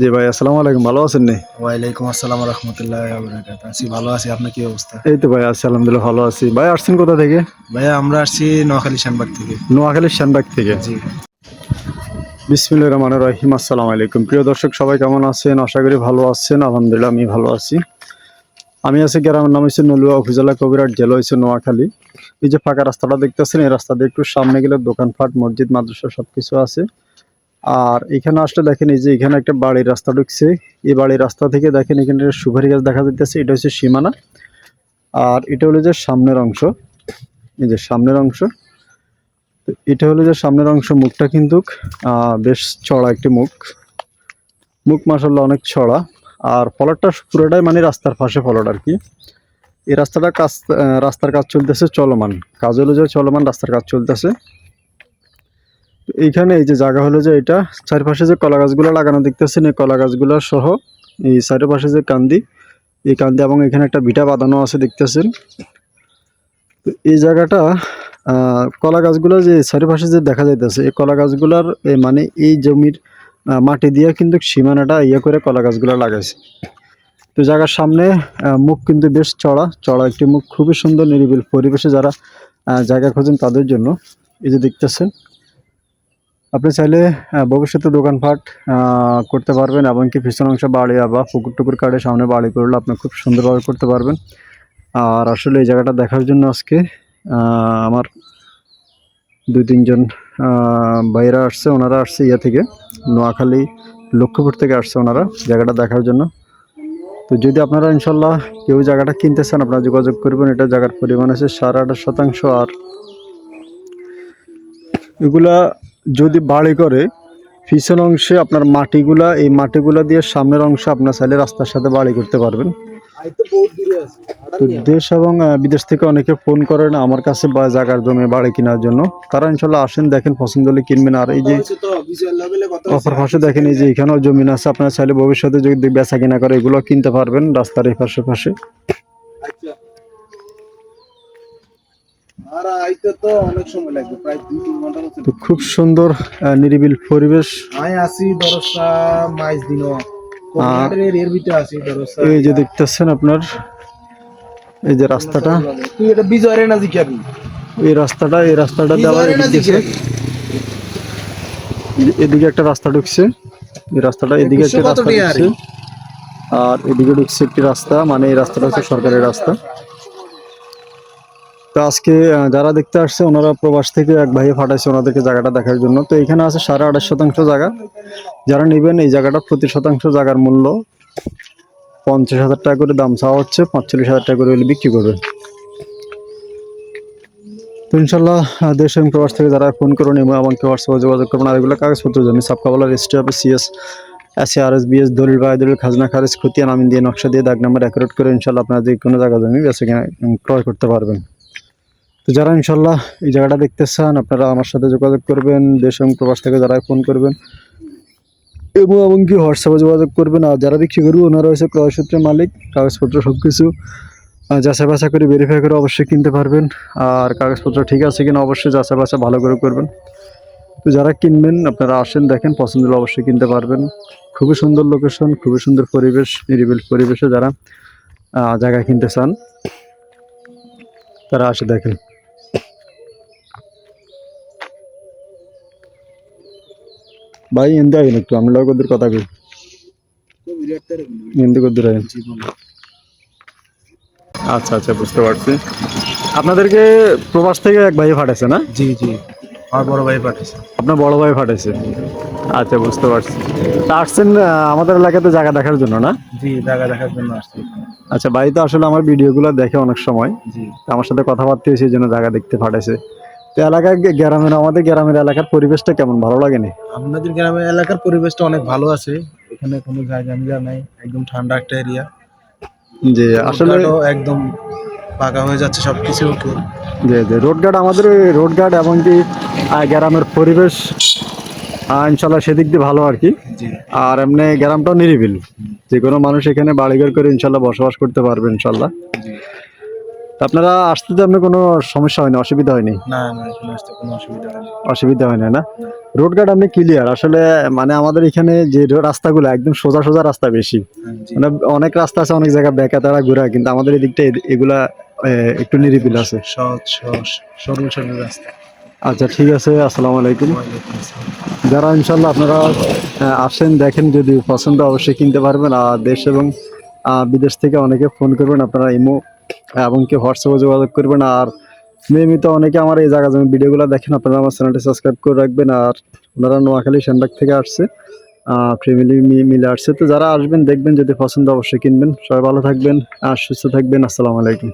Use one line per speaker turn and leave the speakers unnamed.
জি ভাই আসসালামু আলাইকুম। ভালো আছেন নি?
ওয়ালাইকুম আসসালাম রহমতুল্লাহ আছি ভালো আছি। আপনার কি অবস্থা?
এই তো ভাই আছি আলহামদুলিল্লাহ ভালো আছি। ভাই আসছেন কোথা থেকে?
ভাইয়া আমরা আসছি নোয়াখালী শানবাগ থেকে।
নোয়াখালীর শ্যানবাগ থেকে।
জি।
বিসমিল্লাহির রহমানির রহিম। আসসালামু আলাইকুম। প্রিয় দর্শক সবাই কেমন আছেন? আশা করি ভালো আছেন। আলহামদুলিল্লাহ আমি ভালো আছি। আমি আছি গ্রামের নাম হচ্ছে নলুয়া উপজেলা কবিরাট জেলা হচ্ছে নোয়াখালী। এই যে ফাঁকা রাস্তাটা দেখতেছেন এই রাস্তা দিয়ে একটু সামনে গেলে দোকানপাট মসজিদ মাদ্রাসা সবকিছু আছে। আর এখানে আসলে দেখেন এই যে এখানে একটা বাড়ির রাস্তা ঢুকছে। এই বাড়ির রাস্তা থেকে দেখেন এখানে সুপারি গাছ দেখা যাইতেছে, এটা হচ্ছে সীমানা। আর এটা হলো যে সামনের অংশ, এই যে সামনের অংশ। তো এটা হলো যে সামনের অংশ মুখটা কিন্তু বেশ চড়া একটি মুখ। মুখ মাসাল্লাহ অনেক ছড়া আর ফলকটা পুরোটাই মানে রাস্তার পাশে ফলট আর কি। এই রাস্তাটা কাজ রাস্তার কাজ চলতেছে চলমান। কাজ হলো যে চলমান, রাস্তার কাজ চলতেছে। এইখানে এই যে জায়গা হলো যে এটা, চারপাশে যে কলা গাছগুলো লাগানো দেখতেছেন, এই কলা গাছগুলো সহ এই চারপাশে যে কান্দি, এই কান্দি এবং এখানে একটা বিটা বাঁধানো আছে দেখতেছেন। তো এই জায়গাটা কলা গাছগুলো যে চারিপাশে যে দেখা যাইতেছে, এই কলা গাছগুলার মানে এই জমির মাটি দিয়ে কিন্তু সীমানাটা ইয়ে করে কলা গাছগুলো লাগাইছে। তো জায়গার সামনে মুখ কিন্তু বেশ চড়া চড়া একটি মুখ, খুবই সুন্দর নিরিবিল পরিবেশে যারা জায়গা খোঁজেন তাদের জন্য। এই যে দেখতেছেন আপনি চাইলে ভবিষ্যতে দোকানপাট করতে পারবেন এমনকি পিছন অংশ বাড়ি বা পুকুর টুকুর কাটে, সামনে বাড়ি করলে আপনি খুব সুন্দরভাবে করতে পারবেন। আর আসলে এই জায়গাটা দেখার জন্য আজকে আমার দুই তিনজন ভাইয়েরা আসছে, ওনারা আসছে ইয়া থেকে, নোয়াখালী লক্ষ্মীপুর থেকে আসছে ওনারা জায়গাটা দেখার জন্য। তো যদি আপনারা ইনশাল্লাহ কেউ জায়গাটা কিনতে চান, আপনারা যোগাযোগ করবেন, এটা জায়গার পরিমাণ আছে সাড়ে আঠাশ শতাংশ। আর এগুলা যদি বাড়ি করে, পিছন অংশে আপনার মাটিগুলা, এই মাটিগুলা দিয়ে সামনের অংশ আপনার চাইলে রাস্তার সাথে বাড়ি করতে পারবেন। তো দেশ এবং বিদেশ থেকে অনেকে ফোন করেন আমার কাছে বা জায়গার জমি বাড়ি কেনার জন্য। তারা ইনশাল্লাহ আসেন, দেখেন পছন্দ হলে কিনবেন। আর এই যে অপর পাশে দেখেন, এই যে এখানেও জমিন আছে, আপনারা চাইলে ভবিষ্যতে যদি বেচা কিনা করে এগুলো কিনতে পারবেন রাস্তার এই পাশে। পাশে
আইতে তো অনেক সময় লাগবে প্রায় দুই তিন ঘণ্টা
তো খুব সুন্দর নিরিবিল পরিবেশ।
আমি আসি দরসা মাইজ দিন এর ভিতরে আসি দরসা।
এই যে দেখতেছেন আপনার এই যে রাস্তাটা।
তুই এটা বিজয় না জিকাবি
এই রাস্তাটা এই রাস্তাটা দেওয়া এদিকে একটা রাস্তা ঢুকছে। এই রাস্তাটা এদিকে একটা রাস্তা ঢুকছে। আর এদিকে ঢুকছে একটি রাস্তা মানে এই রাস্তাটা হচ্ছে সরকারি রাস্তা। তো আজকে যারা দেখতে আসছে, ওনারা প্রবাস থেকে এক ভাইয়ে পাঠাইছে ওনাদেরকে জায়গাটা দেখার জন্য। তো এখানে আছে সাড়ে আঠাশ শতাংশ জায়গা। যারা নেবেন, এই জায়গাটা প্রতি শতাংশ জায়গার মূল্য পঞ্চাশ হাজার টাকা করে দাম চাওয়া হচ্ছে, পাঁচচল্লিশ হাজার টাকা করে বিক্রি করবেন তো ইনশাল্লাহ দেশ এবং প্রবাস থেকে যারা ফোন করুন এবং আমাকে হোয়াটসঅ্যাপে যোগাযোগ করবেন আর এগুলো কাগজপত্র জমি সাবকাবালার টি office CS S R S BS দলিল বাই দলিল খাজনা, খারিজ খতিয়ান আমিন দিয়ে, নকশা দিয়ে, দাগ নাম্বার অ্যাকুরেট করে ইনশাল্লাহ আপনারা যে কোনো জায়গা জমি বেছে ক্রয় করতে পারবেন। তো যারা ইনশাল্লাহ এই জায়গাটা দেখতে চান আপনারা আমার সাথে যোগাযোগ করবেন, দেশ এবং প্রবাস থেকে যারা ফোন করবেন। এবং এমনকি হোয়াটসঅ্যাপে যোগাযোগ করবেন। আর যারা বিক্রি করবে ওনারা হয়েছে ক্রয় সূত্রের মালিক, কাগজপত্র সব কিছু যাচাই বাছাই করে ভেরিফাই করে অবশ্যই কিনতে পারবেন। আর কাগজপত্র ঠিক আছে কিনা অবশ্যই যাচাই বাছাই ভালো করে করবেন। তো যারা কিনবেন, আপনারা আসেন, দেখেন, পছন্দ হলে অবশ্যই কিনতে পারবেন। খুবই সুন্দর লোকেশন খুবই সুন্দর পরিবেশ, নিরিবিল পরিবেশে যারা জায়গা কিনতে চান, তারা আসে দেখেন। ভাই হিন্দি আইন একটু আমি লোক ওদের কথা কই। হিন্দি কদ্দুর আইন। আচ্ছা আচ্ছা বুঝতে পারছি। আপনাদেরকে প্রবাস থেকে এক ভাই ফাটাইছে না?
জি জি। আমার বড় ভাই পাঠাইছে।
আপনার বড় ভাই ফাটাইছে আচ্ছা বুঝতে পারছি। তা আসছেন আমাদের এলাকাতে জায়গা দেখার জন্য না?
জি জায়গা দেখার জন্য আসছি।
আচ্ছা ভাই তো আসলে আমার ভিডিওগুলো দেখে অনেক সময়।
জি।
আমার সাথে কথাবার্তা হয়েছে এই জন্য জায়গা দেখতে ফাটাইছে তো এলাকায় গ্রামের আমাদের গ্রামের এলাকার পরিবেশটা কেমন? ভালো লাগেনি?
আপনাদের গ্রামের এলাকার পরিবেশটা অনেক ভালো আছে। এখানে কোনো জায়গা মিলা নাই একদম ঠান্ডা একটা এরিয়া
যে আসলে
একদম পাকা হয়ে যাচ্ছে সবকিছু। ওকে
যে যে রোড গার্ড আমাদের রোড গার্ড এমনকি গ্রামের পরিবেশ ইনশাল্লাহ সেদিক দিয়ে ভালো আর কি। আর এমনি গ্রামটাও নিরিবিল। যে কোনো মানুষ এখানে বাড়িঘর করে ইনশাল্লাহ বসবাস করতে পারবে ইনশাল্লাহ। আপনারা আসতে তো আপনার কোনো সমস্যা হয়নি অসুবিধা হয়নি?
না না এখানে আসতে কোনো অসুবিধা হয়নি।
অসুবিধা হয় না? না। রোড গার্ড আপনি ক্লিয়ার আসলে মানে আমাদের এখানে যে রাস্তাগুলো একদম সোজা সোজা রাস্তা বেশি।
হ্যাঁ,
মানে অনেক রাস্তা আছে অনেক জায়গায় বেঁকা তারা ঘোরা কিন্তু আমাদের এদিকটা এগুলা একটু নিরিবিল আছে।
সহজ সহজ সরল সরল রাস্তা।
আচ্ছা ঠিক আছে আসসালামু আলাইকুম। যারা ইনশাল্লাহ আপনারা আসেন দেখেন যদি পছন্দ অবশ্যই কিনতে পারবেন আর দেশ এবং বিদেশ থেকে অনেকে ফোন করবেন, আপনারা ইমো এবং কি হোয়াটসঅ্যাপে যোগাযোগ করবেন। আর নিয়মিত অনেকে আমার এই জায়গা জমি ভিডিওগুলো দেখেন, আপনারা আমার চ্যানেলটি সাবস্ক্রাইব করে রাখবেন। আর ওনারা নোয়াখালী সেন্ডাক থেকে আসছে ফ্যামিলি মিলে আসছে। তো যারা আসবেন, দেখবেন যদি পছন্দ, অবশ্যই কিনবেন। সবাই ভালো থাকবেন, আর সুস্থ থাকবেন। আসসালামু আলাইকুম।